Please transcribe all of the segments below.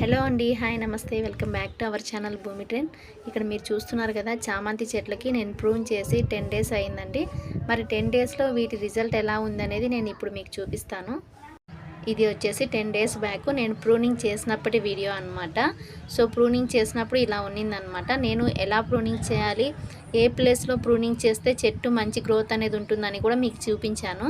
Hello అండి hi నమస్తే. Welcome back to our channel Bhoomi trend. ఇక్కడ మీరు చూస్తున్నారు కదా చామంతి చెట్లకి నేను ప్రూన్ చేసి టెన్ డేస్ అయిందండి. మరి టెన్ డేస్లో వీటి రిజల్ట్ ఎలా ఉందనేది నేను ఇప్పుడు మీకు చూపిస్తాను. ఇది వచ్చేసి టెన్ డేస్ బ్యాక్ నేను ప్రూనింగ్ చేసినప్పటి వీడియో అనమాట సో ప్రూనింగ్ చేసినప్పుడు ఇలా ఉన్నిందనమాట నేను ఎలా ప్రూనింగ్ చేయాలి ఏ ప్లేస్లో ప్రూనింగ్ చేస్తే చెట్టు మంచి గ్రోత్ అనేది ఉంటుందని కూడా మీకు చూపించాను.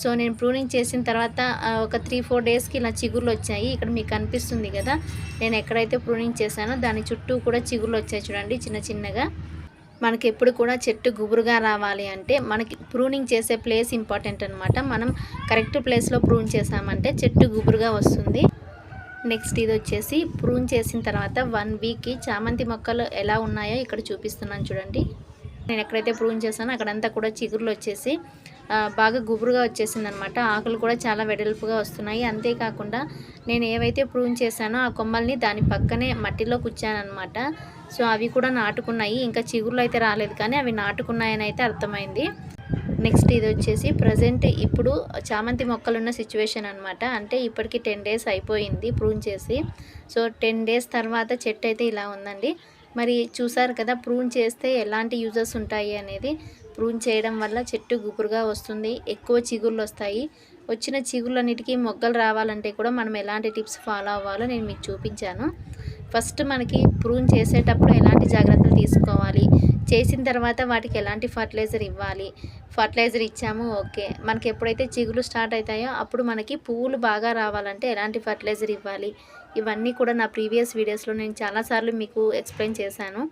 సో నేను ప్రూనింగ్ చేసిన తర్వాత ఒక త్రీ ఫోర్ డేస్కి ఇలా చిగుర్లు వచ్చాయి. ఇక్కడ మీకు కనిపిస్తుంది కదా నేను ఎక్కడైతే ప్రూనింగ్ చేశానో దాని చుట్టూ కూడా చిగుర్లు వచ్చాయి చూడండి చిన్న చిన్నగా. మనకి ఎప్పుడు కూడా చెట్టు గుబురుగా రావాలి అంటే మనకి ప్రూనింగ్ చేసే ప్లేస్ ఇంపార్టెంట్ అనమాట మనం కరెక్ట్ ప్లేస్లో ప్రూన్ చేసామంటే చెట్టు గుబురుగా వస్తుంది. నెక్స్ట్ ఇది వచ్చేసి ప్రూన్ చేసిన తర్వాత వన్ వీక్కి చామంతి మొక్కలు ఎలా ఉన్నాయో ఇక్కడ చూపిస్తున్నాను చూడండి. నేను ఎక్కడైతే ప్రూన్ చేశానో అక్కడంతా కూడా చిగురులు వచ్చేసి బాగా గుబురుగా వచ్చేసింది అనమాట ఆకులు కూడా చాలా వెడల్పుగా వస్తున్నాయి. అంతేకాకుండా నేను ఏవైతే ప్రూన్ చేశానో ఆ కొమ్మల్ని దాని పక్కనే మట్టిలో కూర్చానమాట సో అవి కూడా నాటుకున్నాయి. ఇంకా చిగురులు అయితే రాలేదు కానీ అవి నాటుకున్నాయని అయితే అర్థమైంది. నెక్స్ట్ ఇది వచ్చేసి ప్రజెంట్ ఇప్పుడు చామంతి మొక్కలు ఉన్న సిచ్యువేషన్ అనమాట అంటే ఇప్పటికి టెన్ డేస్ అయిపోయింది ప్రూన్ చేసి. సో టెన్ డేస్ తర్వాత చెట్టు అయితే ఇలా ఉందండి. మరి చూసారు కదా ప్రూన్ చేస్తే ఎలాంటి యూజెస్ ఉంటాయి అనేది. ప్రూన్ చేయడం వల్ల చెట్టు గుబురుగా వస్తుంది ఎక్కువ చిగుర్లు వస్తాయి. వచ్చిన చిగుళ్ళన్నిటికీ మొగ్గలు రావాలంటే కూడా మనం ఎలాంటి టిప్స్ ఫాలో అవ్వాలో నేను మీకు చూపించాను. ఫస్ట్ మనకి ప్రూన్ చేసేటప్పుడు ఎలాంటి జాగ్రత్తలు తీసుకోవాలి? చేసిన తర్వాత వాటికి ఎలాంటి ఫర్టిలైజర్ ఇవ్వాలి? ఫర్టిలైజర్ ఇచ్చాము ఓకే. మనకి ఎప్పుడైతే చిగులు స్టార్ట్ అవుతాయో అప్పుడు మనకి పువ్వులు బాగా రావాలంటే ఎలాంటి ఫర్టిలైజర్ ఇవ్వాలి? ఇవన్నీ కూడా నా ప్రీవియస్ వీడియోస్లో నేను చాలాసార్లు మీకు ఎక్స్ప్లెయిన్ చేశాను.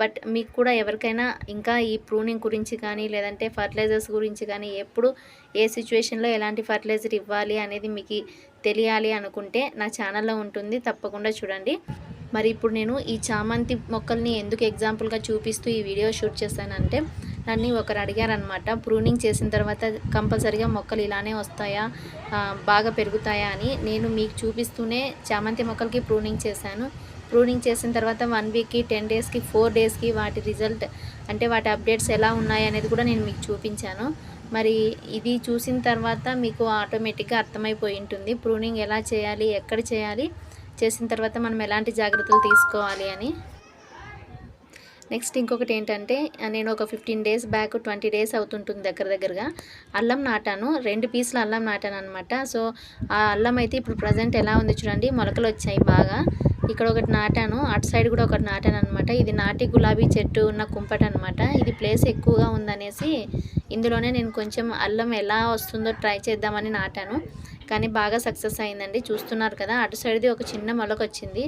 బట్ మీకు కూడా ఎవరికైనా ఇంకా ఈ ప్రూనింగ్ గురించి కానీ లేదంటే ఫర్టిలైజర్స్ గురించి కానీ ఎప్పుడు ఏ సిచ్యువేషన్లో ఎలాంటి ఫర్టిలైజర్ ఇవ్వాలి అనేది మీకు తెలియాలి అనుకుంటే నా ఛానల్లో ఉంటుంది. తప్పకుండా చూడండి. మరి ఇప్పుడు నేను ఈ చామంతి మొక్కల్ని ఎందుకు ఎగ్జాంపుల్గా చూపిస్తూ ఈ వీడియో షూట్ చేశానంటే నన్ను ఒకరు అడిగారనమాట ప్రూనింగ్ చేసిన తర్వాత కంపల్సరిగా మొక్కలు ఇలానే వస్తాయా? బాగా పెరుగుతాయా? అని. నేను మీకు చూపిస్తూనే చామంతి మొక్కలకి ప్రూనింగ్ చేశాను. ప్రూనింగ్ చేసిన తర్వాత వన్ వీక్కి టెన్ డేస్కి ఫోర్ డేస్కి వాటి రిజల్ట్ అంటే వాటి అప్డేట్స్ ఎలా ఉన్నాయి అనేది కూడా నేను మీకు చూపించాను. మరి ఇది చూసిన తర్వాత మీకు ఆటోమేటిక్గా అర్థమైపోయి ఉంటుంది. ప్రూనింగ్ ఎలా చేయాలి? ఎక్కడ చేయాలి? చేసిన తర్వాత మనం ఎలాంటి జాగ్రత్తలు తీసుకోవాలి అని. నెక్స్ట్ ఇంకొకటి ఏంటంటే నేను ఒక fifteen days back twenty days అవుతుంటుంది దగ్గర దగ్గరగా. అల్లం నాటాను రెండు పీసులు అల్లం నాటాను అనమాట సో ఆ అల్లం అయితే ఇప్పుడు ప్రజెంట్ ఎలా ఉంది చూడండి మొలకలు వచ్చాయి బాగా. ఇక్కడ ఒకటి నాటాను అటు సైడ్ కూడా ఒకటి నాటాను అనమాట ఇది నాటి గులాబీ చెట్టు ఉన్న కుంపట అనమాట ఇది ప్లేస్ ఎక్కువగా ఉందనేసి ఇందులోనే నేను కొంచెం అల్లం ఎలా వస్తుందో ట్రై చేద్దామని నాటాను. కానీ బాగా సక్సెస్ అయిందండి. చూస్తున్నారు కదా అటు సైడ్ది ఒక చిన్న మొలక వచ్చింది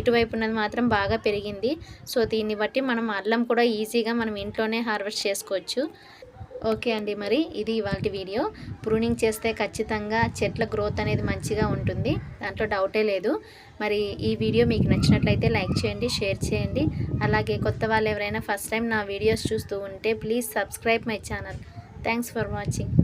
ఇటువైపు ఉన్నది మాత్రం బాగా పెరిగింది. సో దీన్ని బట్టి మనం అల్లం కూడా ఈజీగా మనం ఇంట్లోనే హార్వెస్ట్ చేసుకోవచ్చు. ఓకే అండి మరి ఇది ఇవాళ వీడియో. ప్రూనింగ్ చేస్తే ఖచ్చితంగా చెట్ల గ్రోత్ అనేది మంచిగా ఉంటుంది. దాంట్లో డౌటే లేదు. మరి ఈ వీడియో మీకు నచ్చినట్లయితే లైక్ చేయండి షేర్ చేయండి. అలాగే కొత్త వాళ్ళు ఎవరైనా ఫస్ట్ టైం నా వీడియోస్ చూస్తూ ఉంటే please subscribe my channel. Thanks for watching.